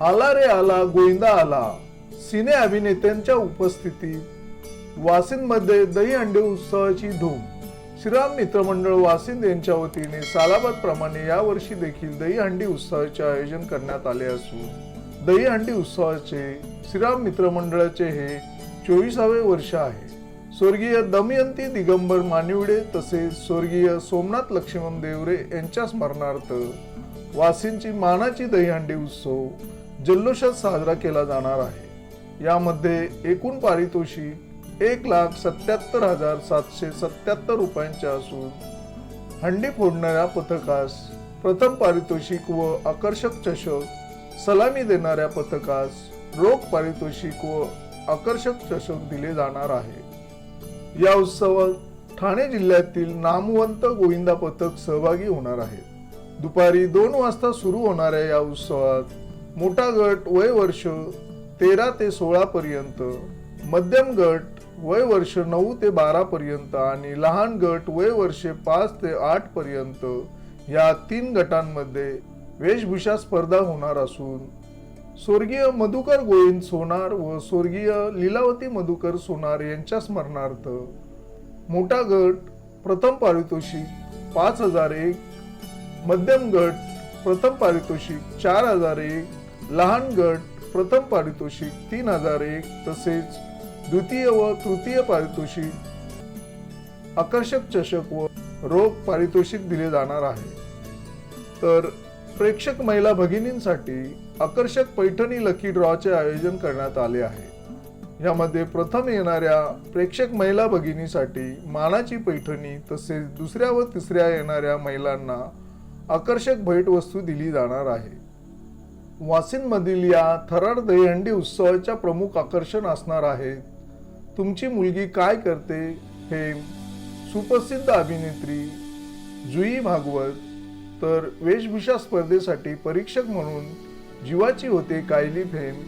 आला रे आला गोविंदा आला. सिने अभिनेत्यांच्या उपस्थितीत वासिंदमध्ये दही अंडे उत्सवाची धूम. श्रीराम मित्रमंडळ वासिंद यांच्या वतीने सालाबाद प्रमाणे यावर्षी देखील दही हंडी उत्सवाचे आयोजन करण्यात आले असून दही हंडी उत्सवाचे श्रीराम मित्रमंडळाचे हे चोवीसावे वर्ष आहे. स्वर्गीय दमयंती दिगंबर मानिवडे तसेच स्वर्गीय सोमनाथ लक्ष्मण देवरे यांच्या स्मरणार्थ वासींची मानाची दहीहंडी उत्सव जल्लोषात साजरा केला जाणार आहे. यामध्ये एकूण पारितोषिक एक लाख सत्याहत्तर हजार सातशे सत्याहत्तर रुपयांचे असून हंडी फोडणाऱ्या पथकास प्रथम पारितोषिक व आकर्षक चषक सलामी देणाऱ्या पथकास रोख पारितोषिक व आकर्षक चषक दिले जाणार आहे. या उत्सवात ठाणे जिल्ह्यातील नामवंत गोविंदा पथक सहभागी होणार आहे दुपारी दोन वाजता सुरू होणाऱ्या या उत्सवात मोठा गट वय वर्ष तेरा ते सोळा पर्यंत मध्यम गट वय वर्ष नऊ ते बारा पर्यंत आणि लहान गट वय वर्षे पाच ते आठ पर्यंत या तीन गटांमध्ये वेशभूषा स्पर्धा होणार असून स्वर्गीय मधुकर गोविंद सोनार व स्वर्गीय लीलावती मधुकर सोनार यांच्या स्मरणार्थ मोठा गट प्रथम पारितोषिक पाच हजार एक मध्यम गट प्रथम पारितोषिक चार हजार एक लहान गट प्रथम पारितोषिक तीन हजार एक तसेच द्वितीय व तृतीय पारितोषिक आकर्षक चषक व रोख पारितोषिक दिले जाणार आहे. तर प्रेक्षक महिला भगिनींसाठी आकर्षक पैठणी लकी ड्रॉचे आयोजन करण्यात आले आहे. यामध्ये प्रथम येणाऱ्या प्रेक्षक महिला भगिनीसाठी मानाची पैठणी तसेच दुसऱ्या व तिसऱ्या येणाऱ्या महिलांना आकर्षक भेटवस्तू दिली जाणार आहे. वासिनमधील या थरार दहीहंडी उत्सवाच्या प्रमुख आकर्षण असणार आहे. तुमची मुलगी काय करते हे सुप्रसिद्ध अभिनेत्री जुई भागवत तर वेशभूषा स्पर्धेसाठी परीक्षक म्हणून जीवाची होते कायली फेम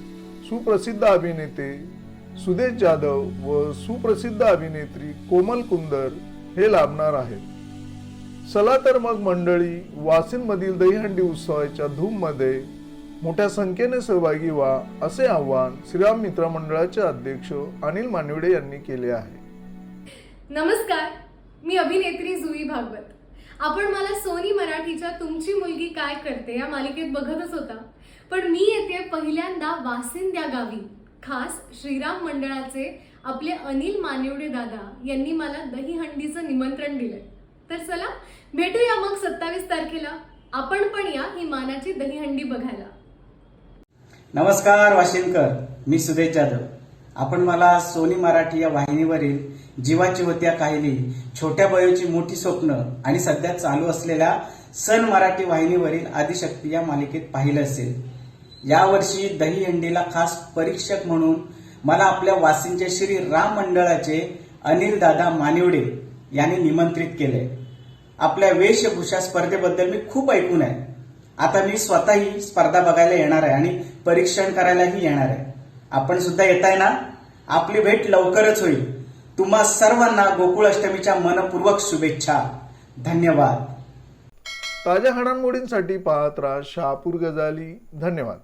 सुप्रसिद्ध अभिनेते सुदेश जाधव व सुप्रसिद्ध अभिनेत्री कोमल कुंदर हे लाभणार आहेत. चला तर मग मंडळी वासिनमधील दहीहंडी उत्सवाच्या धूममध्ये मोठ्या संख्येने सहभागी व्हा असे आवाहन श्रीराम मित्र मंडळाचे अध्यक्ष अनिल मानवडे यांनी केले आहे. नमस्कार मी अभिनेत्री जुई भागवत. आपण मला सोनी मराठीच्या तुमची मुलगी काय करते या मालिकेत बघतच होता. पण मी येते पहिल्यांदा वासिंद्या गावी खास श्रीराम मंडळाचे आपले अनिल मानिवडे दादा यांनी मला दहीहंडीचं निमंत्रण दिलंय. तर चला भेटूया मग सत्तावीस तारखेला. आपण पण या ही मानाची दहीहंडी बघायला. नमस्कार वाशिमकर. मी सुदेश जाधव. आपण मला सोनी मराठी या वाहिनीवरील जीवाची होत्या काहिली छोट्या बयोची मोठी स्वप्न आणि सध्या चालू असलेल्या सन मराठी वाहिनीवरील आदिशक्ती या मालिकेत पाहिलं असेल. यावर्षी दहीहंडीला खास परीक्षक म्हणून मला आपल्या वासिंच्या श्री राम मंडळाचे अनिल दादा मानिवडे यांनी निमंत्रित केले आपल्या वेशभूषा स्पर्धेबद्दल मी खूप ऐकून आहे. आता मी स्वतःही स्पर्धा बघायला येणार आहे आणि परीक्षण करायलाही येणार आहे. आपण सुद्धा येताय ना? आपली भेट लवकरच होईल. तुम्हा सर्वांना गोकुळ अष्टमीच्या मनपूर्वक शुभेच्छा. धन्यवाद. ताज्या घडामोडींसाठी पाहत राहा शहापूर गजाली. धन्यवाद.